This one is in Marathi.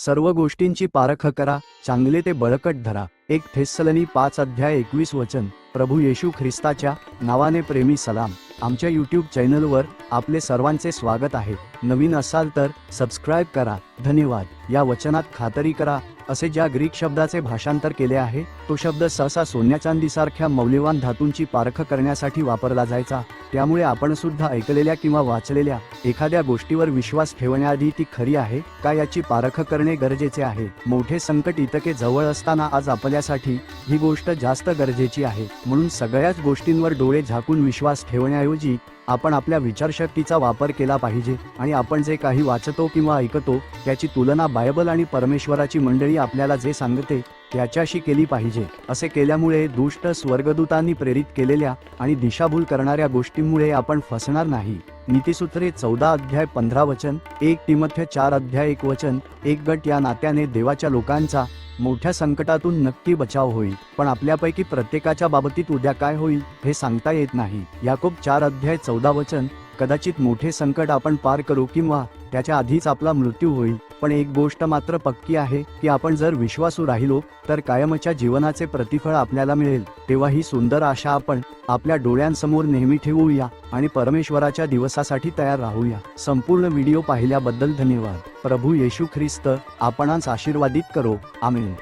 सर्व गोष्टींची पारख करा चांगले ते बळकट धरा. एक थेसलनी पाच अध्याय एकवीस वचन. प्रभू येशू ख्रिस्ताच्या नावाने प्रेमी सलाम. आमच्या यूट्यूब चॅनलवर आपले सर्वांचे स्वागत आहे. नवीन असाल तर सबस्क्राईब करा. धन्यवाद. या वचनात खातरी करा. असे ज्या ग्रीक शब्दाचे भाषांतर केले आहे तो शब्द सहसा सोन्या चांदीसारख्या मौल्यवान धातूंची पारख करण्यासाठी वापरला जायचा. त्यामुळे आपण सुद्धा ऐकलेल्या किंवा वाचलेल्या एखाद्या गोष्टीवर विश्वास ठेवण्याआधी ती खरी आहे का याची पारख करणे गरजेचे आहे. मोठे संकट इतके जवळ असताना आज आपल्यासाठी ही गोष्ट जास्त गरजेची आहे. म्हणून सगळ्याच गोष्टींवर डोळे झाकून विश्वास ठेवण्याऐवजी आपण आपल्या विचारशक्तीचा वापर केला पाहिजे आणि आपण जे काही वाचतो किंवा ऐकतो त्याची तुलना बायबल आणि परमेश्वराची मंडळी आपल्याला जे सांगते त्याच्याशी केली पाहिजे असे केल्यामुळे दुष्ट स्वर्गदूतांनी प्रेरित केलेल्या आणि दिशाभूल करणाऱ्या गोष्टींमुळे आपण फसणार नाही. नीतिसूत्रे चौदा अध्याय पंधरा वचन एक तिमथ्य चार अध्याय एक वचन एक गट या नात्याने देवाच्या लोकांचा मोठ्या संकटातून नक्की बचाव होईल. पण आपल्यापैकी प्रत्येकाच्या बाबतीत उद्या काय होईल हे सांगता येत नाही. याकोब चार अध्याय चौदा वचन कदाचित मोठे संकट आपण पार करू किंवा त्याच्या आधीच आपला मृत्यू होईल. पण एक गोष्ट मात्र पक्की आहे की आपण जर विश्वासू राहिलो तर कायमच्या जीवनाचे प्रतिफळ आपल्याला मिळेल. तेव्हा ही सुंदर आशा आपण आपल्या डोळ्यांसमोर नेहमी ठेवूया आणि परमेश्वराच्या दिवसासाठी तयार राहूया. संपूर्ण व्हिडिओ पाहिल्याबद्दल धन्यवाद. प्रभू येशू ख्रिस्त आपणास आशीर्वादित करो. आम्ही